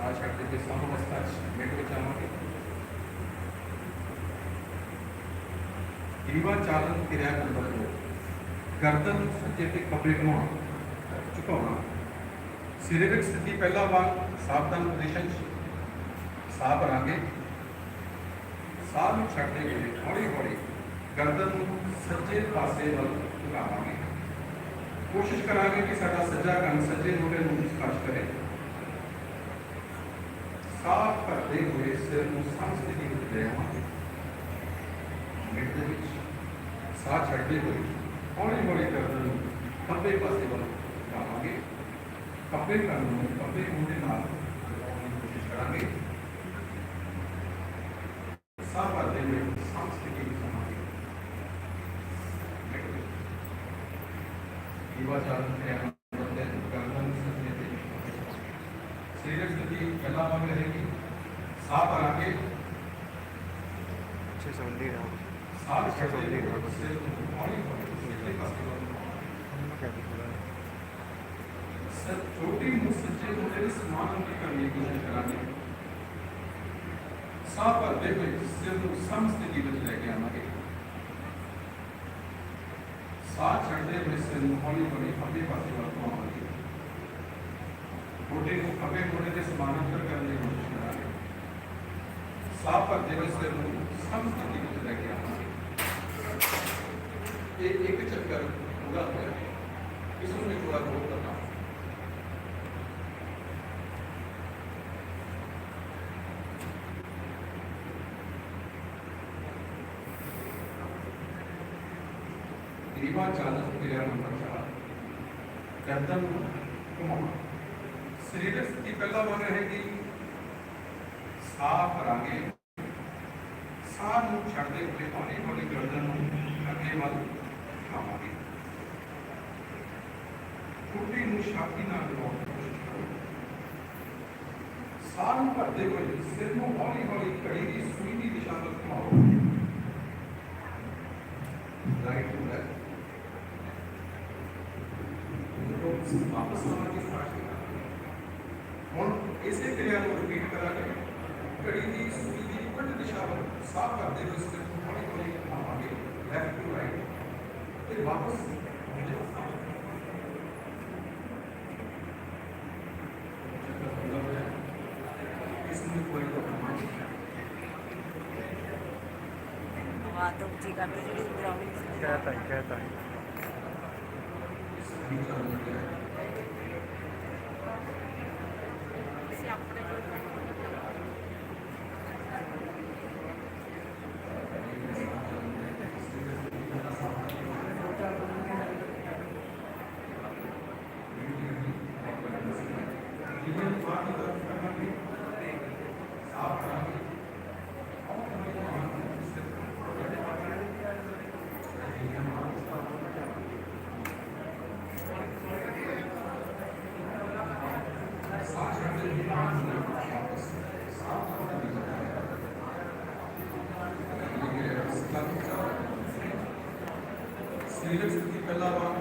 ਸਾਹ ਛੱਡ ਕੇ ਸਭ ਅਵਸਥਾ ਚ ਮਿੰਟ ਵਿੱਚ ਆਵਾਂਗੇ ਦੀਵਾ ਚਾਲਨ ਕਿਰਿਆ ਨੰਬਰ 2 ਗਰਦਨ ਨੂੰ ਸੱਜੇ ਤੇ ਖੱਬੇ ਘੁਮਾਉਣਾ ਝੁਕਾਉਣਾ ਸਰੀਰਕ ਸਥਿਤੀ ਪਹਿਲਾ ਵਾਰ ਸਾਵਧਾਨ ਪੋਜੀਸ਼ਨ ਚ ਸਾਹ ਭਰਾਂਗੇ ਸਾਹ ਨੂੰ ਛੱਡਦੇ ਹੋਏ ਹੌਲੀ ਹੌਲੀ ਗਰਦਨ ਨੂੰ ਸੱਜੇ ਪਾਸੇ ਵੱਲ ਝੁਕਾਵਾਂਗੇ ਕੋਸ਼ਿਸ਼ ਕਰਾਂਗੇ ਕਿ ਸਾਡਾ ਸੱਜਾ ਕੰਨ ਸੱਜੇ ਮੋਢੇ ਨੂੰ ਸਪਰਸ਼ ਕਰੇ ਸਾਹ ਭਰਦੇ ਹੋਏ ਸਿਰ ਨੂੰ ਸੰਸਥਿਤੀ ਵਿੱਚ ਲੈ ਆਵਾਂਗੇ ਮਿੱਟ ਦੇ ਵਿੱਚ ਸਾਹ ਛੱਡਦੇ ਹੋਏ ਹੌਲੀ ਹੌਲੀ ਗਰਦਨ ਨੂੰ ਖੱਬੇ ਪਾਸੇ ਵੱਲ ਝੁਕਾਵਾਂਗੇ ਖੱਬੇ ਕੰਨ ਨੂੰ ਖੱਬੇ ਮੋਢੇ ਨਾਲ ਲਗਾਉਣ ਦੀ ਕੋਸ਼ਿਸ਼ ਕਰਾਂਗੇ ਸਾਹ ਭਰਦੇ ਹੋਏ ਸੰਸਥਿਤੀ ਵਿੱਚ ਆਵਾਂਗੇ ਮਿੱਟ ਵਿੱਚ سیریس کی اللہ پاک رہے گی سات اور آگے چھ سو لیڈ سات چھ سو لیڈ سر چھوٹی مسجد کو میرے سامان کی کرنے کی کوشش کرانے سات پر دیکھے صرف سمجھنے کی وجہ لے کے آنا گے سات چھڑنے میں سے ماحول بڑی ہمیں پاس ਲੈ ਕੇ ਆਵਾਂਗੇ ਸਾਹ ਛੱਡਦੇ ਹੋਏ ਸਿਰ ਨੂੰ ਹੌਲੀ ਹੌਲੀ ਖੱਬੇ ਪਾਸੇ ਵੱਲ ਘੁਮਾਵਾਂਗੇ ਮੋਢੇ ਨੂੰ ਖੱਬੇ ਮੋਢੇ ਦੇ ਸਮਾਨਾਂਤਰ ਕਰਨ ਦੀ ਕੋਸ਼ਿਸ਼ ਕਰਾਂਗੇ ਸਾਹ ਭਰਦੇ ਹੋਏ ਸਿਰ ਨੂੰ ਸਮ ਸਥਿਤੀ ਵਿੱਚ ਲੈ ਕੇ ਆਵਾਂਗੇ। ਇਹ ਇੱਕ ਚੱਕਰ ਪੂਰਾ ਹੋਇਆ ਇਸ ਨੂੰ ਵੀ ਥੋੜਾ ਹੋਰ ਕਰਨਾ ਗਰੀਬਾ ਚਾਲਕ ਕਿਰਿਆ ਨੰਬਰ 4 ਗਰਦਨ ਨੂੰ ਘੁਮਾਉਣਾ ਸਰੀਰਕ ਸਥਿਤੀ ਪਹਿਲਾ ਵਾਰ ਰਹੇਗੀ ਸਾਹ ਭਰਾਂਗੇ ਸਾਹ ਨੂੰ ਛੱਡਦੇ ਹੋਏ ਹੌਲੀ ਹੌਲੀ ਗਰਦਨ ਨੂੰ ਅੱਗੇ ਵੱਲ ਉਠਾਵਾਂਗੇ ਕੁੱਟੀ ਨੂੰ ਸ਼ਾਂਤੀ ਨਾਲ ਲਗਾਉਣ ਦੀ ਕੋਸ਼ਿਸ਼ ਕਰੋ। ਸਾਹ ਨੂੰ ਭਰਦੇ ਹੋਏ ਸਿਰ ਨੂੰ ਹੌਲੀ ਹੌਲੀ ਘੜੀ ਦੀ ਸੂਈ ਦੀ ਦਿਸ਼ਾ ਵੱਲ ਘੁਮਾਓ। ਰਾਈਟ ਟੂ ਲੈਫਟ ਵਾਪਸ ਆਉਣਾ sort of they will step one colleague and one colleague, left to right. They walk us जी करते कहता है कहता है। ਸਰੀਰਕ ਸਥਿਤੀ ਪਹਿਲਾ ਵਾਰ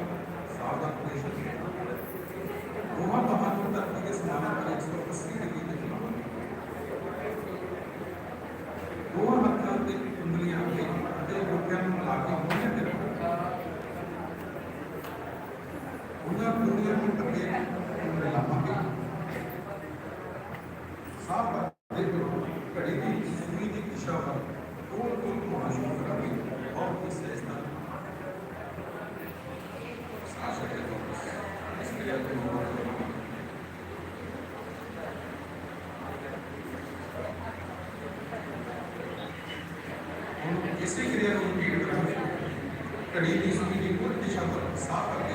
ਸਾਵਧਾਨ ਪੋਜੀਸ਼ਨ ਦੋਹਾਂ ਬਾਹਾਂ ਨੂੰ ਧਰਤੀ ਦੇ ਸਮਾਨਾਂਤਰ 180 ਡਿਗਰੀ ਤੇ ਹਿਲਾਵਾਂਗੇ ਦੋਹਾਂ ਹੱਥਾਂ ਤੇ ਉਂਗਲੀਆਂ ਅੱਗੇ ਅਤੇ ਗੋਡਿਆਂ ਨੂੰ ਮਿਲਾ ਕੇ ਮੋਢੇ ਤੇ ਰੱਖੋ ਉਹਨਾਂ ਉਂਗਲੀਆਂ ਨੂੰ ਅੱਗੇ ਮਿਲਾਵਾਂਗੇ ਸਾਹ ਭਰਦੇ ਹੋਏ ਘੜੀ ਦੀ ਸੂਈ ਦੀ ਦਿਸ਼ਾ ਵੱਲ ਗੋਲ ਗੋਲ ਘੁਮਾਉਣਾ ਸ਼ੁਰੂ ਕਰਾਂਗੇ ਔਰ ਇਸ ਇਸ ਨਾਲ ਸਾਹ ਛੱਡੇ ਵਾਪਸ ਇਸ ਕਿਰਿਆ ਨੂੰ ਮੁਕੰਮਲ ਕਰਾਂਗੇ ਹੁਣ ਇਸੇ ਕਿਰਿਆ ਨੂੰ ਰਿਪੀਟ ਕਰਾਂਗੇ ਘੜੀ ਦੀ ਸੂਈ ਦੀ ਉਲਟ ਦਿਸ਼ਾ ਵੱਲ ਸਾਹ ਕਰਦੇ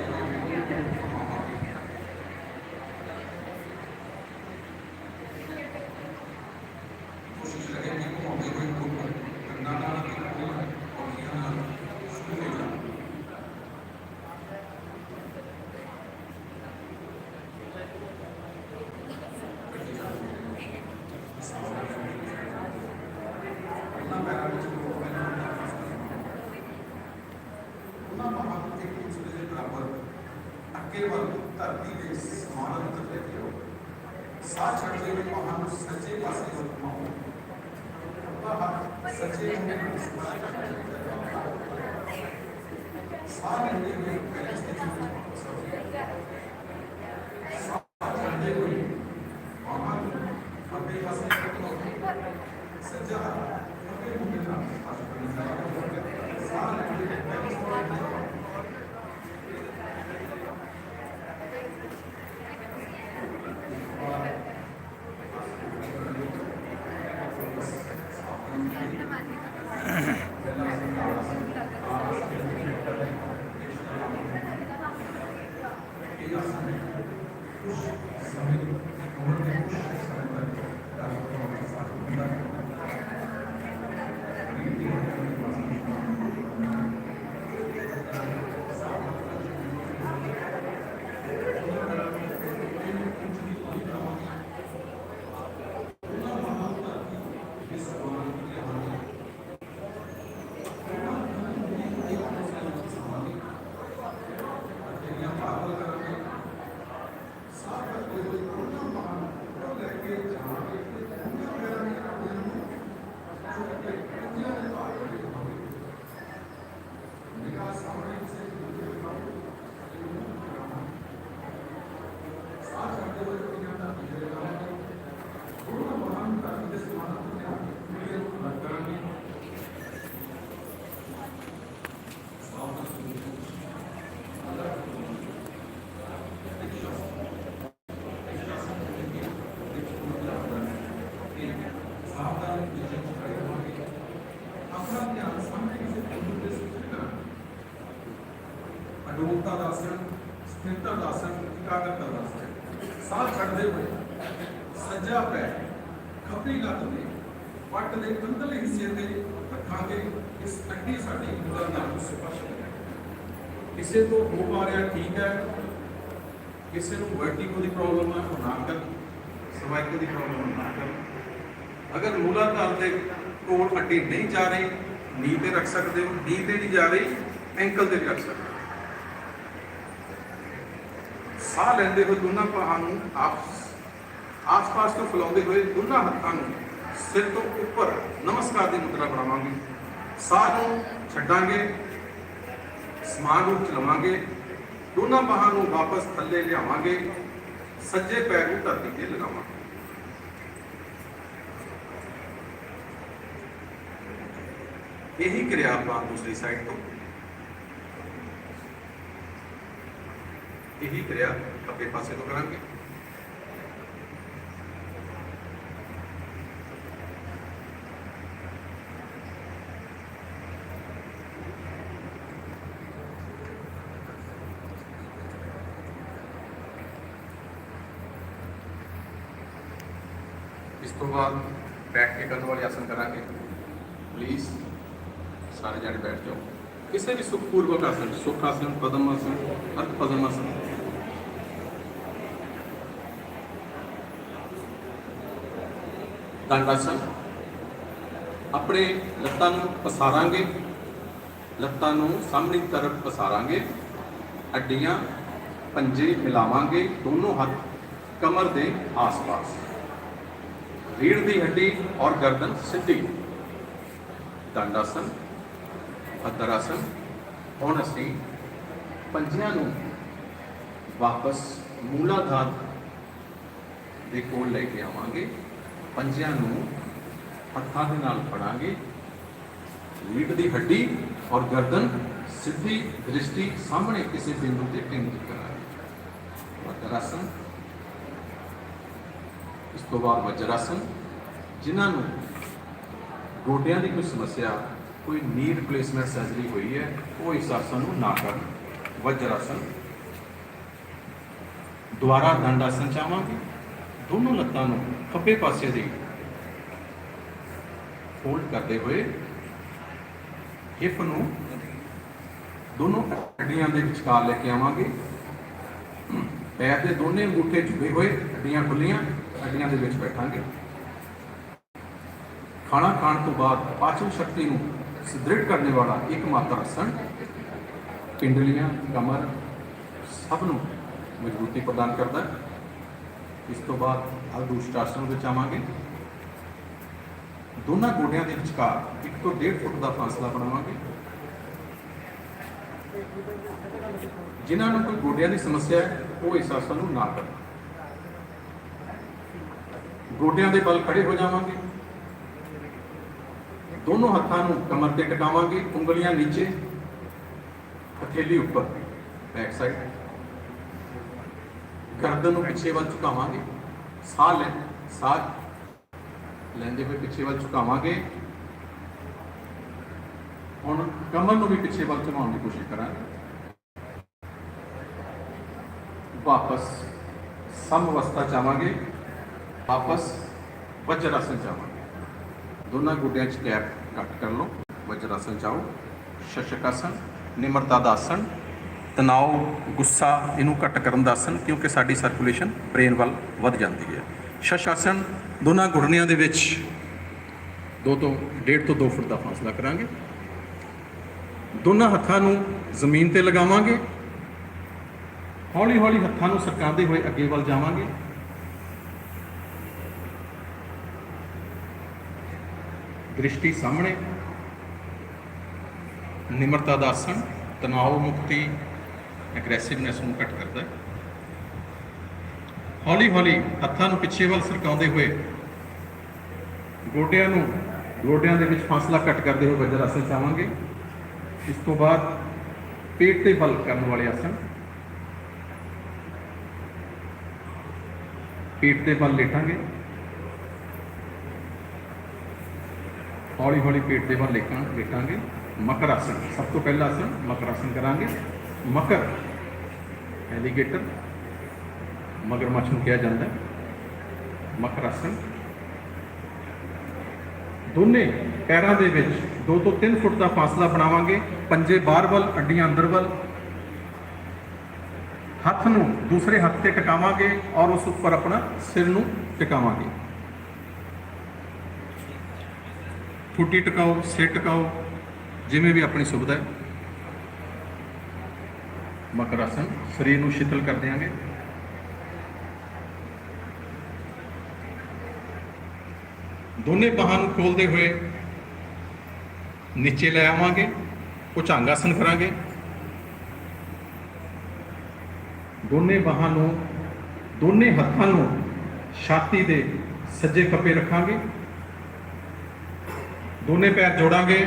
ਸਾਹ Thank you. ਆਪਣਾ ਧਿਆਨ ਸਾਹਮਣੇ ਕਿਸੇ ਬਿੰਦੂ ਤੇ ਸਥਿਤ ਕਰਨਾ ਅਡੋਲਤਾ ਦਾ ਆਸਣ ਸਥਿਰਤਾ ਦਾ ਆਸਣ ਇਕਾਗਰਤਾ ਦਾ ਆਸਣ ਸਾਹ ਛੱਡਦੇ ਹੋਏ ਸੱਜਾ ਪੈਰ ਖੱਬੀ ਲੱਤ ਦੇ ਪੱਟ ਦੇ ਅੰਦਰਲੇ ਹਿੱਸੇ ਤੇ ਰੱਖਾਂਗੇ ਇਸ ਅੱਡੀ ਸਾਡੀ ਮੁਦਰਾ ਨਾਲ ਸਪਰਸ਼ ਕਰੇ ਕਿਸੇ ਤੋਂ ਹੋ ਪਾ ਰਿਹਾ ਠੀਕ ਹੈ ਕਿਸੇ ਨੂੰ ਵਰਟੀਗੋ ਦੀ ਪ੍ਰੋਬਲਮ ਹੈ ਉਹ ਨਾ ਕਰ। ਸਰਵਾਈਕਲ ਦੀ ਪ੍ਰੋਬਲਮ ਨਾ ਕਰ। ਅਗਰ ਮੂਲਾਧਾਰ ਦੇ ਕੋਲ ਹੱਡੀ ਨਹੀਂ ਜਾ ਰਹੀ ਨੀ ਤੇ ਰੱਖ ਸਕਦੇ ਹੋ ਨੀ ਤੇ ਨਹੀਂ ਜਾ ਰਹੀ ਐਂਕਲ ਤੇ ਵੀ ਰੱਖ ਸਕਦੇ। ਹੋ ਸਾਹ ਲੈਂਦੇ ਹੋਏ ਦੋਨਾਂ ਬਾਹਾਂ ਨੂੰ ਆਪਸ, ਆਸ-ਪਾਸ ਤੋਂ ਫੈਲਾਉਂਦੇ ਹੋਏ ਦੋਨਾਂ ਹੱਥਾਂ ਨੂੰ ਸਿਰ ਤੋਂ ਉੱਪਰ ਨਮਸਕਾਰ ਦੀ ਮੁਦਰਾ ਬਣਾਵਾਂਗੇ। ਸਾਹ ਨੂੰ ਛੱਡਾਂਗੇ, ਸਮਾਨ ਨੂੰ ਚਲਾਵਾਂਗੇ, ਦੋਨਾਂ ਬਾਹਾਂ ਨੂੰ ਵਾਪਸ ਥੱਲੇ ਲਿਆਵਾਂਗੇ, ਸੱਜੇ ਪੈਰ ਨੂੰ ਧਰਤੀ ਤੇ ਲਗਾਵਾਂਗੇ। ਇਹੀ ਕਿਰਿਆ ਆਪਾਂ ਦੂਸਰੀ ਸਾਈਡ ਤੋਂ। ਇਹੀ ਕਿਰਿਆ ਖੱਬੇ ਪਾਸੇ ਤੋਂ ਕਰਾਂਗੇ। ਇਸ ਤੋਂ ਬਾਅਦ ਬੈਠ ਕੇ ਕੰਨ ਵਾਲੇ ਆਸਨ ਕਰਾਂਗੇ। ਪਲੀਜ਼ ਸਾਰੇ ਜਣੇ ਬੈਠ ਜਾਓ। ਕਿਸੇ ਵੀ ਸੁਖਪੂਰਵਕ ਆਸਨ ਸੁਖ ਆਸਨ ਪਦਮ ਆਸਨ ਅਰਥ ਪਦਮ ਆਸਨ ਦੰਡ ਆਸਨ ਆਪਣੇ ਲੱਤਾਂ ਨੂੰ ਪਸਾਰਾਂਗੇ। ਲੱਤਾਂ ਨੂੰ ਸਾਹਮਣੇ ਤਰਫ ਪਸਾਰਾਂਗੇ। ਅੱਡੀਆਂ, ਪੰਜੇ ਮਿਲਾਵਾਂਗੇ। ਦੋਨੋਂ ਹੱਥ ਕਮਰ ਦੇ ਆਸ-ਪਾਸ। ਰੀੜ ਦੀ ਹੱਡੀ ਔਰ ਗਰਦਨ ਸਿੱਧੀ। ਦੰਡਾਸਨ ਅਦਰਾਸਨ, ਹੁਣ ਅਸੀਂ ਪੰਜਿਆਂ ਨੂੰ ਵਾਪਸ ਮੂਲਾਧਾਰ ਦੇ ਕੋਲ ਲੈ ਕੇ ਆਵਾਂਗੇ। ਪੰਜਿਆਂ ਨੂੰ ਹੱਥਾਂ ਦੇ ਨਾਲ ਫੜਾਂਗੇ। ਰੀੜ ਦੀ ਹੱਡੀ ਔਰ ਗਰਦਨ ਸਿੱਧੀ ਦ੍ਰਿਸ਼ਟੀ ਸਾਹਮਣੇ ਕਿਸੇ ਬਿੰਦੂ ਤੇ ਕੇਂਦਰਿਤ ਕਰਾਂਗੇ। ਅਦਰਾਸਨ, ਇਸ ਤੋਂ ਬਾਅਦ ਵਜਰਾਸਨ, ਜਿਨ੍ਹਾਂ ਨੂੰ ਗੋਡਿਆਂ ਦੀ ਕੋਈ ਸਮੱਸਿਆ ਕੋਈ ਨੀ ਰਿਪਲੇਸਮੈਂਟ ਸਰਜਰੀ ਹੋਈ ਹੈ, ਉਹ ਇਸ ਆਸਨ ਨੂੰ ਨਾ ਕਰਨ। ਵਜਰਾਸਨ ਦੁਆਰਾ ਦੰਡ ਆਸਨ ਚਾਹਾਂਗੇ। ਦੋਨੋਂ ਲੱਤਾਂ ਨੂੰ ਖੱਬੇ ਪਾਸੇ ਦੀ ਫੋਲਡ ਕਰਦੇ ਹੋਏ ਹਿਪ ਨੂੰ ਦੋਨੋਂ ਹੱਡੀਆਂ ਦੇ ਵਿਚਕਾਰ ਲੈ ਕੇ ਆਵਾਂਗੇ। ਪੈਰ ਦੇ ਦੋਨੇ ਅੰਗੂਠੇ ਝੁਕੇ ਹੋਏ, ਹੱਡੀਆਂ ਖੁੱਲੀਆਂ ਅੱਡੀਆਂ ਦੇ ਵਿੱਚ ਬੈਠਾਂਗੇ। ਖਾਣਾ ਖਾਣ ਤੋਂ ਬਾਅਦ ਪਾਚਨ ਸ਼ਕਤੀ ਨੂੰ ਸੁਦ੍ਰਿੜ ਕਰਨ ਵਾਲਾ ਇੱਕ ਮਾਤਰ ਆਸਣ, ਪਿੰਡਲੀਆਂ, ਕਮਰ ਸਭ ਨੂੰ ਮਜ਼ਬੂਤੀ ਪ੍ਰਦਾਨ ਕਰਦਾ ਇਸ ਤੋਂ ਬਾਅਦ ਅਲਦੂਸ਼ਟ ਆਸਣ ਵਿੱਚ ਆਵਾਂਗੇ। ਦੋਨਾਂ ਗੋਡਿਆਂ ਦੇ ਵਿਚਕਾਰ 1 ਤੋਂ 1.5 ਫੁੱਟ ਦਾ ਫਾਸਲਾ ਬਣਾਵਾਂਗੇ। ਜਿਨ੍ਹਾਂ ਨੂੰ ਕੋਈ ਗੋਡਿਆਂ ਦੀ ਸਮੱਸਿਆ ਹੈ, ਉਹ ਇਸ ਆਸਨ ਨੂੰ ਨਾ ਕਰਨ। ਗੋਡਿਆਂ ਦੇ ਬਲ ਖੜੇ ਹੋ ਜਾਵਾਂਗੇ। ਦੋਨੋਂ ਹੱਥਾਂ ਨੂੰ ਕਮਰ ਤੇ ਟਿਕਾਵਾਂਗੇ, ਉਂਗਲੀਆਂ ਨੀਚੇ, ਹਥੇਲੀ ਉੱਪਰ ਬੈਕ ਸਾਈਡ ਗਰਦਨ ਨੂੰ ਪਿੱਛੇ ਵੱਲ ਝੁਕਾਵਾਂਗੇ, ਸਾਹ ਲੈ, ਸਾਹ ਲੈਂਦੇ ਹੋਏ ਪਿੱਛੇ ਵੱਲ ਝੁਕਾਵਾਂਗੇ। ਹੁਣ ਕਮਰ ਨੂੰ ਵੀ ਪਿੱਛੇ ਵੱਲ ਝੁਕਾਉਣ ਦੀ ਕੋਸ਼ਿਸ਼ ਕਰਾਂਗੇ। ਵਾਪਸ ਸਮ ਅਵਸਥਾ ਚਾਵਾਂਗੇ ਵਾਪਸ ਵਜਰ ਆਸਨ ਚਾਵਾਂਗੇ ਦੋਨਾਂ ਗੁੱਡਿਆਂ 'ਚ ਗੈਪ ਘੱਟ ਕਰ ਲਓ ਵਜਰ ਆਸਨ ਚਾਓ ਸ਼ਸ਼ਕ ਆਸਨ ਨਿਮਰਤਾ ਦਾ ਆਸਨ ਤਣਾਅ ਗੁੱਸਾ, ਇਹਨੂੰ ਘੱਟ ਕਰਨ ਦਾ ਆਸਨ, ਕਿਉਂਕਿ ਸਾਡੀ ਸਰਕੂਲੇਸ਼ਨ ਬ੍ਰੇਨ ਵੱਲ ਵੱਧ ਜਾਂਦੀ ਹੈ। ਸ਼ਸ਼ ਆਸਨ ਦੋਨਾਂ ਗੁੱਡਣਿਆਂ ਦੇ ਵਿੱਚ 2 ਤੋਂ 1.5 ਤੋਂ 2 ਫੁੱਟ ਦਾ ਫਾਸਲਾ ਕਰਾਂਗੇ। ਦੋਨਾਂ ਹੱਥਾਂ ਨੂੰ ਜ਼ਮੀਨ ਤੇ ਲਗਾਵਾਂਗੇ। ਹੌਲੀ ਹੌਲੀ ਹੱਥਾਂ ਨੂੰ ਸਰਕਾਉਂਦੇ ਹੋਏ ਅੱਗੇ ਵੱਲ ਜਾਵਾਂਗੇ। ਦ੍ਰਿਸ਼ਟੀ ਸਾਹਮਣੇ, ਨਿਮਰਤਾ ਦਾ ਆਸਣ ਤਣਾਅ ਮੁਕਤੀ ਐਗਰੈਸਿਵਨੈਸ ਨੂੰ ਘੱਟ ਕਰਦਾ ਹੈ। ਹੌਲੀ ਹੌਲੀ ਹੱਥਾਂ ਨੂੰ ਪਿੱਛੇ ਵੱਲ ਸਰਕਾਉਂਦੇ ਹੋਏ, ਗੋਡਿਆਂ ਨੂੰ, ਗੋਡਿਆਂ ਦੇ ਵਿੱਚ ਫਾਸਲਾ ਘੱਟ ਕਰਦੇ ਹੋਏ ਵਜਰ ਆਸਣ ਚਾਵਾਂਗੇ। ਇਸ ਤੋਂ ਬਾਅਦ ਪੇਟ ਤੇ ਬਲ ਕਰਨ ਵਾਲੇ ਆਸਣ। ਪੇਟ ਤੇ ਬਲ ਲੇਟਾਂਗੇ। ਹੌਲੀ ਹੌਲੀ ਪੇਟ ਦੇ ਵੱਲ ਲੇਕਾਂ ਲੇਟਾਂਗੇ ਮਕਰ ਆਸਨ ਸਭ ਤੋਂ ਪਹਿਲਾ ਆਸਨ ਮਕਰ ਆਸਨ ਕਰਾਂਗੇ। ਮਕਰ ਐਲੀਗੇਟਰ ਮਗਰਮੱਛ ਨੂੰ ਕਿਹਾ ਜਾਂਦਾ। ਮਕਰ ਆਸਨ ਦੋਨੇ ਪੈਰਾਂ ਦੇ ਵਿੱਚ 2 ਤੋਂ 3 ਫੁੱਟ ਦਾ ਫਾਸਲਾ ਬਣਾਵਾਂਗੇ। ਪੰਜੇ ਬਾਹਰ ਵੱਲ, ਅੱਡੀਆਂ ਅੰਦਰ ਵੱਲ। ਹੱਥ ਨੂੰ ਦੂਸਰੇ ਹੱਥ ਤੇ ਟਿਕਾਵਾਂਗੇ ਔਰ ਉਸ ਉੱਪਰ ਆਪਣਾ ਸਿਰ ਨੂੰ ਟਿਕਾਵਾਂਗੇ। ਠੁੱਡੀ ਟਿਕਾਓ ਸਿਰ ਟਿਕਾਓ ਜਿਵੇਂ ਵੀ ਆਪਣੀ ਸੁਵਿਧਾ ਹੈ। ਮਕਰ ਆਸਨ, ਸਰੀਰ ਨੂੰ ਸ਼ੀਤਲ ਕਰ ਦਿਆਂਗੇ। ਦੋਨੇ ਬਾਹਾਂ ਨੂੰ ਖੋਲਦੇ ਹੋਏ ਨੀਚੇ ਲੈ ਆਵਾਂਗੇ ਭੁਜੰਗ ਆਸਨ ਕਰਾਂਗੇ। ਦੋਨੇ ਬਾਹਾਂ ਨੂੰ, ਦੋਨੇ ਹੱਥਾਂ ਨੂੰ ਛਾਤੀ ਦੇ ਸੱਜੇ ਖੱਬੇ ਰੱਖਾਂਗੇ। ਦੋਨੇ ਪੈਰ ਜੋੜਾਂਗੇ,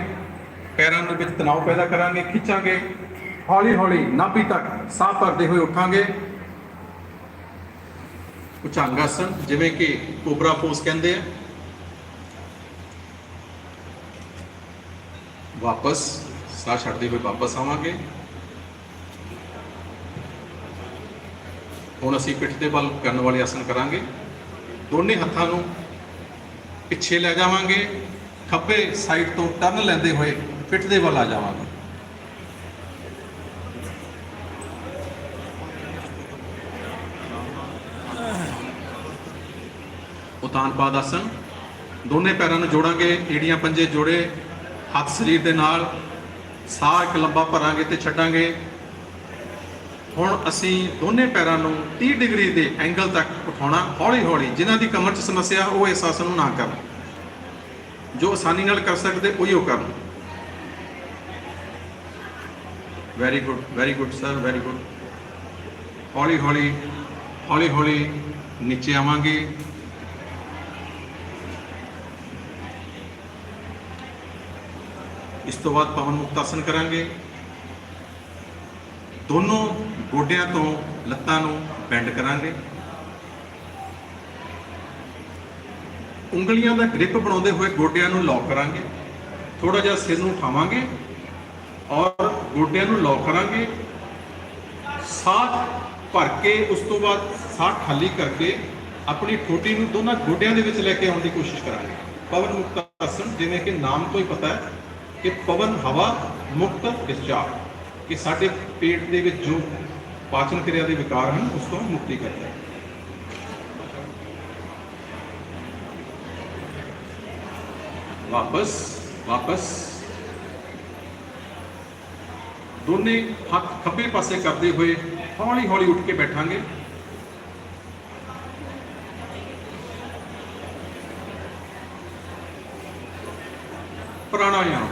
ਪੈਰਾਂ ਦੇ ਵਿੱਚ ਤਣਾਅ ਪੈਦਾ ਕਰਾਂਗੇ, ਖਿੱਚਾਂਗੇ। ਹੌਲੀ ਹੌਲੀ ਨਾਭੀ ਤੱਕ ਸਾਹ ਭਰਦੇ ਹੋਏ ਉੱਠਾਂਗੇ। ਭੁਜੰਗ ਆਸਨ ਜਿਵੇਂ ਕਿ ਕੋਬਰਾ ਪੋਜ਼ ਕਹਿੰਦੇ ਆ। ਵਾਪਸ, ਸਾਹ ਛੱਡਦੇ ਹੋਏ ਵਾਪਸ ਆਵਾਂਗੇ। ਹੁਣ ਅਸੀਂ ਪਿੱਠ ਦੇ ਬਲ ਕਰਨ ਵਾਲੇ ਆਸਨ ਕਰਾਂਗੇ। ਦੋਨੇ ਹੱਥਾਂ ਨੂੰ ਪਿੱਛੇ ਲੈ ਜਾਵਾਂਗੇ। ਖੱਬੇ ਸਾਈਡ ਤੋਂ ਟਰਨ ਲੈਂਦੇ ਹੋਏ ਪਿੱਠ ਦੇ ਵੱਲ ਆ ਜਾਵਾਂਗੇ। ਉਤਾਨਪਾਦ ਆਸਨ ਦੋਨੇ ਪੈਰਾਂ ਨੂੰ ਜੋੜਾਂਗੇ, ਏੜੀਆਂ ਪੰਜੇ ਜੋੜੇ, ਹੱਥ ਸਰੀਰ ਦੇ ਨਾਲ। ਸਾਹ ਇੱਕ ਲੰਬਾ ਭਰਾਂਗੇ ਤੇ ਛੱਡਾਂਗੇ। ਹੁਣ ਅਸੀਂ ਦੋਨੇ ਪੈਰਾਂ ਨੂੰ 30 ਡਿਗਰੀ ਦੇ ਐਂਗਲ ਤੱਕ ਉਠਾਉਣਾ ਹੌਲੀ ਹੌਲੀ ਜਿਨ੍ਹਾਂ ਦੀ ਕਮਰ 'ਚ ਸਮੱਸਿਆ, ਉਹ ਇਸ ਆਸਨ ਨੂੰ ਨਾ ਕਰਨ। ਜੋ ਆਸਾਨੀ ਨਾਲ ਕਰ ਸਕਦੇ, ਉਹੀ ਉਹ ਕਰਨ very good very good sir very good ਹੌਲੀ ਹੌਲੀ ਹੌਲੀ ਹੌਲੀ ਨੀਚੇ ਆਵਾਂਗੇ। ਇਸ ਤੋਂ ਬਾਅਦ ਪਵਨ ਮੁਕਤ ਆਸਨ ਕਰਾਂਗੇ। ਦੋਨੋਂ ਗੋਡਿਆਂ ਤੋਂ ਲੱਤਾਂ ਨੂੰ ਬੈਂਡ ਕਰਾਂਗੇ। ਉਂਗਲੀਆਂ ਦਾ ਗ੍ਰਿਪ ਬਣਾਉਂਦੇ ਹੋਏ ਗੋਡਿਆਂ ਨੂੰ ਲੌਕ ਕਰਾਂਗੇ। ਥੋੜਾ ਜਿਹਾ ਸਿਰ ਨੂੰ ਉਠਾਵਾਂਗੇ ਔਰ ਗੋਡਿਆਂ ਨੂੰ ਲੌਕ ਕਰਾਂਗੇ। ਸਾਹ ਭਰ ਕੇ ਉਸ ਤੋਂ ਬਾਅਦ ਸਾਹ ਖਾਲੀ ਕਰਕੇ ਆਪਣੀ ਠੋਟੀ ਨੂੰ ਦੋਨਾਂ ਗੋਡਿਆਂ ਦੇ ਵਿੱਚ ਲੈ ਕੇ ਆਉਣ ਦੀ ਕੋਸ਼ਿਸ਼ ਕਰਾਂਗੇ। ਪਵਨ ਮੁਕਤ ਆਸਣ, ਜਿਵੇਂ ਕਿ ਨਾਮ ਤੋਂ ਹੀ ਪਤਾ ਹੈ ਕਿ ਪਵਨ ਹਵਾ ਮੁਕਤ ਡਿਸਚਾਰਜ ਕਿ ਸਾਡੇ ਪੇਟ ਦੇ ਵਿੱਚ ਜੋ ਪਾਚਨ ਕਿਰਿਆ ਦੇ ਵਿਕਾਰ ਹਨ, ਉਸ ਤੋਂ ਮੁਕਤੀ ਕਰਦਾ ਹੈ। ਵਾਪਸ ਵਾਪਸ। ਦੋਨੇ ਹੱਥ ਖੱਬੇ ਪਾਸੇ ਕਰਦੇ ਹੋਏ ਹੌਲੀ ਹੌਲੀ ਉੱਠ ਕੇ ਬੈਠਾਂਗੇ। ਪ੍ਰਾਣਾਯਾਮ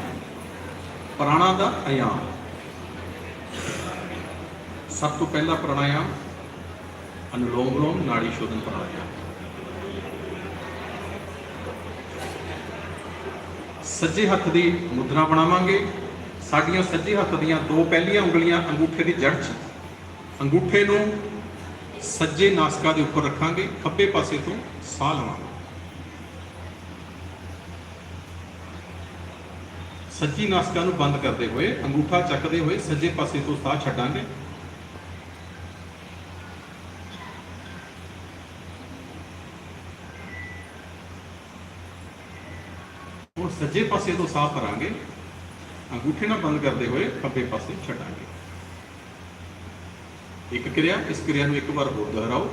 ਪ੍ਰਾਣਾ ਦਾ ਆਯਾਮ ਸਭ ਤੋਂ ਪਹਿਲਾ ਪ੍ਰਾਣਾਯਾਮ ਅਨੁਲੋਮ ਵਿਲੋਮ ਨਾੜੀ ਸ਼ੋਧਨ ਪ੍ਰਾਣਾਯਾਮ ਸੱਜੇ ਹੱਥ ਦੀ ਮੁਦਰਾ ਬਣਾਵਾਂਗੇ। ਸਾਡੀਆਂ ਸੱਜੇ ਹੱਥ ਦੀਆਂ ਦੋ ਪਹਿਲੀਆਂ ਉਂਗਲੀਆਂ ਅੰਗੂਠੇ ਦੀ ਜੜ 'ਚ। ਅੰਗੂਠੇ ਨੂੰ ਸੱਜੇ ਨਾਸਕਾ ਦੇ ਉੱਪਰ ਰੱਖਾਂਗੇ, ਖੱਬੇ ਪਾਸੇ ਤੋਂ ਸਾਹ ਲਵਾਂਗੇ। ਸੱਜੀ ਨਾਸਕਾ ਨੂੰ ਬੰਦ ਕਰਦੇ ਹੋਏ, ਅੰਗੂਠਾ ਚੱਕਦੇ ਹੋਏ ਸੱਜੇ ਪਾਸੇ ਤੋਂ ਸਾਹ ਛੱਡਾਂਗੇ। ਹੁਣ ਸੱਜੇ ਪਾਸੇ ਤੋਂ ਸਾਹ ਭਰਾਂਗੇ ਅੰਗੂਠੇ ਨਾਲ ਬੰਦ ਕਰਦੇ ਹੋਏ ਖੱਬੇ ਪਾਸੇ ਛੱਡਾਂਗੇ। ਇੱਕ ਕਿਰਿਆ, ਇਸ ਕਿਰਿਆ ਨੂੰ ਇੱਕ ਵਾਰ ਹੋਰ ਦੁਹਰਾਓ।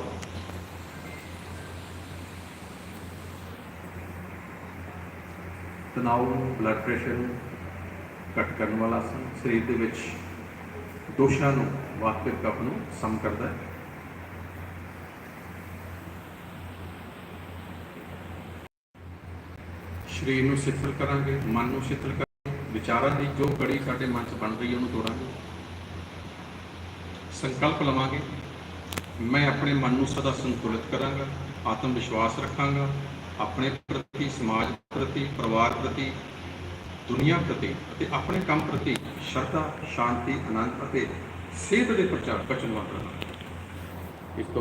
ਤਣਾਅ ਨੂੰ ਬਲੱਡ ਪ੍ਰੈਸ਼ਰ ਨੂੰ ਘੱਟ ਕਰਨ ਵਾਲਾ ਆਸਨ ਸਰੀਰ ਦੇ ਵਿੱਚ ਦੋਸ਼ਾਂ ਨੂੰ ਵਾਤਪਿਕ ਕਫ ਨੂੰ ਸਮ ਕਰਦਾ ਹੈ। ਸਰੀਰ ਨੂੰ ਸਿੱਥਲ ਕਰਾਂਗੇ, ਮਨ ਨੂੰ ਸ਼ਿਥਲ ਕਰਾਂਗੇ, ਵਿਚਾਰਾਂ ਦੀ ਜੋ ਕੜੀ ਸਾਡੇ ਮਨ 'ਚ ਬਣ ਰਹੀ ਹੈ ਉਹਨੂੰ ਤੋੜਾਂਗੇ। ਸੰਕਲਪ ਲਵਾਂਗੇ। ਮੈਂ ਆਪਣੇ ਮਨ ਨੂੰ ਸਦਾ ਸੰਤੁਲਿਤ ਕਰਾਂਗਾ, ਆਤਮ ਵਿਸ਼ਵਾਸ ਰੱਖਾਂਗਾ, ਆਪਣੇ ਪ੍ਰਤੀ, ਸਮਾਜ ਪ੍ਰਤੀ, ਪਰਿਵਾਰ ਪ੍ਰਤੀ, ਦੁਨੀਆ ਪ੍ਰਤੀ ਅਤੇ ਆਪਣੇ ਕੰਮ ਪ੍ਰਤੀ ਸ਼ਰਧਾ, ਸ਼ਾਂਤੀ, ਆਨੰਦ ਅਤੇ ਸਿਹਤ ਦੇ ਪ੍ਰਚਾਰ ਵਚਨਬੱਧ ਰਹਾਂਗਾ ਇਸ ਤੋਂ